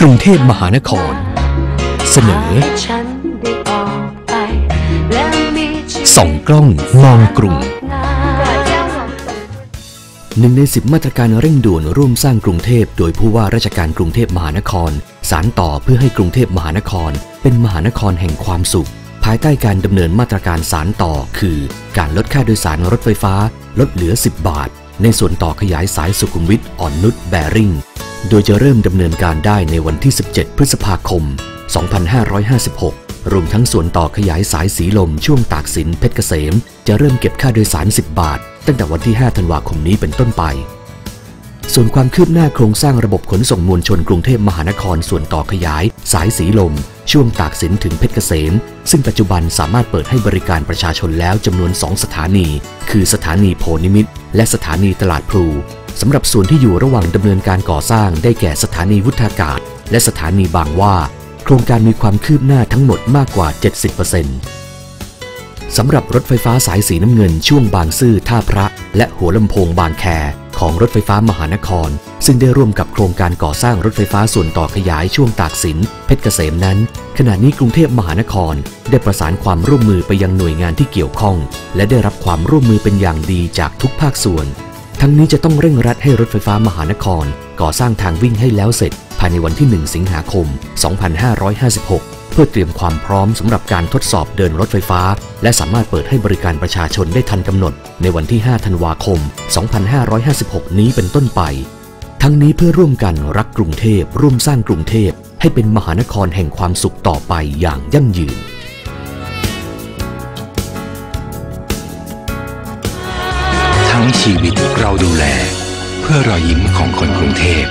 กรุงเทพมหานคร เสนอส่องกล้องมองกรุงหนึ่งในสิบมาตรการเร่งด่วนร่วมสร้างกรุงเทพ โดยผู้ว่าราชการกรุงเทพมหานคร สารต่อเพื่อให้กรุงเทพมหานคร เป็นมหานครแห่งความสุข ภายใต้การดำเนินมาตรการสารต่อ คือ การลดค่าโดยสารรถไฟฟ้า ลดเหลือ 10 บาท ในส่วนต่อขยายสายสุขุมวิทอ่อนนุชแบริ่ง โดยจะเริ่มดำเนินการได้ในวันที่ 17 พฤษภาคม 2556 รวมทั้งส่วนต่อขยายสายสีลมช่วงตากสินเพชรเกษม จะเริ่มเก็บค่าโดยสาร 10 บาท ตั้งแต่วันที่ 5 ธันวาคมนี้เป็นต้นไป ส่วนความคืบหน้าโครงสร้างระบบขนส่งมวลชนกรุงเทพมหานครส่วนต่อขยาย สายสีลม ช่วงตากสินถึงเพชรเกษม ซึ่งปัจจุบันสามารถเปิดให้บริการประชาชนแล้วจำนวน 2 สถานี คือสถานีโพนิมิตและสถานีตลาดพลู สำหรับส่วนที่อยู่ระหว่างดำเนินการก่อสร้างได้แก่สถานีวุฒากาศ และสถานีบางว่า โครงการมีความคืบหน้าทั้งหมดมากกว่า 70%สำหรับรถไฟฟ้าสายสีน้ำเงินช่วงบางซื่อท่าพระ และหัวลำโพงบางแคของรถไฟฟ้ามหานคร ซึ่งได้ร่วมกับโครงการก่อสร้างรถไฟฟ้าส่วนต่อขยายช่วงตากสินเพชรเกษมนั้น ขณะนี้กรุงเทพมหานคร ได้ประสานความร่วมมือไปยังหน่วยงานที่เกี่ยวข้อง และได้รับความร่วมมือเป็นอย่างดีจากทุกภาคส่วน ทั้งนี้จะต้องเร่งรัดให้รถไฟฟ้ามหานคร ก่อสร้างทางวิ่งให้แล้วเสร็จ ภายในวันที่ 1 สิงหาคม 2556 เพื่อเตรียมความพร้อมสำหรับการทดสอบเดินรถไฟฟ้า และสามารถเปิดให้บริการประชาชนได้ทันกำหนด ในวันที่ 5 ธันวาคม 2556 นี้เป็นต้นไป ทั้งนี้เพื่อร่วมกันรักกรุงเทพร่วมสร้างกรุงเทพให้เป็นมหานครแห่งความสุขต่อไปอย่างยั่งยืน ชีวิตเราดูแล เพื่อรอยยิ้มของคนกรุงเทพ